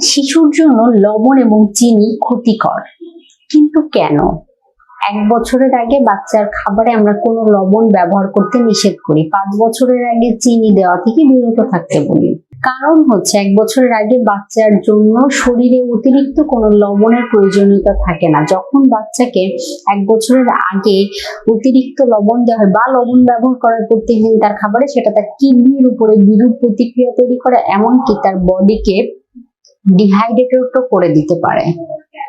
শিশুর জন্য লবণ এবং চিনি ক্ষতিকর। কিন্তু কেন? এক বছরের আগে বাচ্চার খাবারে আমরা কোনো লবণ ব্যবহার করতে নিষেধ করি। পাঁচ বছরের আগে চিনি দেওয়া থেকে বিরত থাকতে বলি। কারণ হচ্ছে, এক বছরের আগে বাচ্চার জন্য শরীরে অতিরিক্ত কোনো লবণের প্রয়োজনীয়তা থাকে না। যখন বাচ্চাকে এক বছরের আগে অতিরিক্ত লবণ দেওয়া হয় বা লবণ ব্যবহার করার প্রতিদিন তার খাবারে, সেটা তার কিডনির উপরে বিরূপ প্রতিক্রিয়া তৈরি করে, এমনকি তার বডিকে ডিহাইড্রেটও করে দিতে পারে।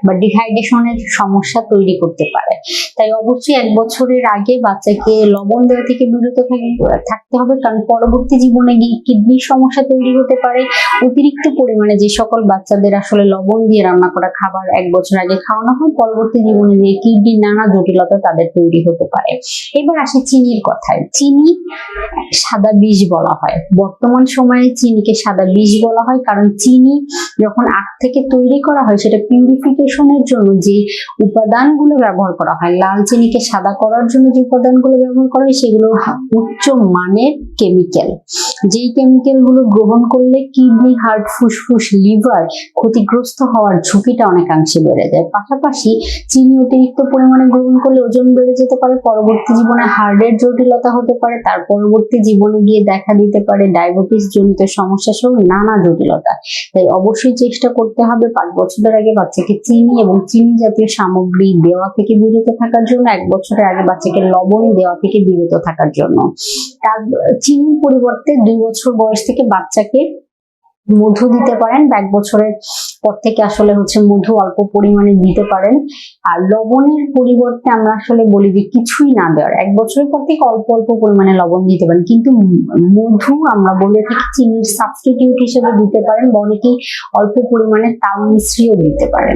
বা ডিহাইড্রেশনের সমস্যা তৈরি করতে পারে। তাই অবশ্যই এক বছরের আগে বাচ্চাকে লবণ দেওয়া থেকে বিরত থাক- থাকতে হবে। কারণ পরবর্তী জীবনে গিয়ে কিডনির সমস্যা তৈরি হতে পারে। অতিরিক্ত পরিমাণে যে সকল বাচ্চাদের আসলে লবণ দিয়ে রান্না করা খাবার এক বছর আগে খাওয়ানো হয়, পরবর্তী জীবনে গিয়ে কিডনির নানা জটিলতা তাদের তৈরি হতে পারে। এবার আসে চিনির কথায়। চিনি সাদা বিষ বলা হয়। বর্তমান সময়ে চিনিকে সাদা বিষ বলা হয়। কারণ চিনি যখন আখ থেকে তৈরি করা হয়, সেটা পিউরিফিকেশনের জন্য যে উপাদানগুলো ব্যবহার করা হয়, লাল চিনিকে সাদা করার জন্য যে উপাদানগুলো ব্যবহার করা হয়, সেগুলো উচ্চ মানের কেমিক্যাল যেই কেমিক্যালগুলো গ্রহণ করলে কিডনি হার্ট ফুসফুস লিভার ক্ষতিগ্রস্ত হওয়ার ঝুঁকিটা অনেকাংশে বেড়ে যায়। পাশাপাশি চিনি অতিরিক্ত পরিমাণে গ্রহণ করলে ওজন বেড়ে যেতে পারে, পরবর্তী জীবনে হার্টের জটিলতা হতে পারে, তার পরবর্তী জীবনে গিয়ে দেখা দিতে পারে ডায়াবেটিস জনিত সমস্যা সহ নানা জটিলতা। তাই অবশ্যই চেষ্টা করতে হবে পাঁচ বছরের আগে বাচ্চাকে চিনি এবং চিনি জাতীয় সামগ্রী দেওয়া থেকে বিরত থাকার জন্য, এক বছরের আগে বাচ্চাকে লবণ দেওয়া থেকে বিরত থাকার জন্য। তার চিনির পরিবর্তে দুই বছর বয়স থেকে বাচ্চাকে মধু দিতে পারেন। এক বছরের পর থেকে আসলে হচ্ছে মধু অল্প পরিমাণে দিতে পারেন। আর লবণের পরিবর্তে আমরা আসলে বলি যে কিছুই না দেওয়ার। এক বছরের পর থেকে অল্প অল্প পরিমাণে লবণ দিতে পারেন। কিন্তু মধু আমরা বলে থাকি চিনির সাবস্টিটিউট হিসেবে দিতে পারেন। বা অনেকেই অল্প পরিমাণে তাল মিশ্রিও দিতে পারেন।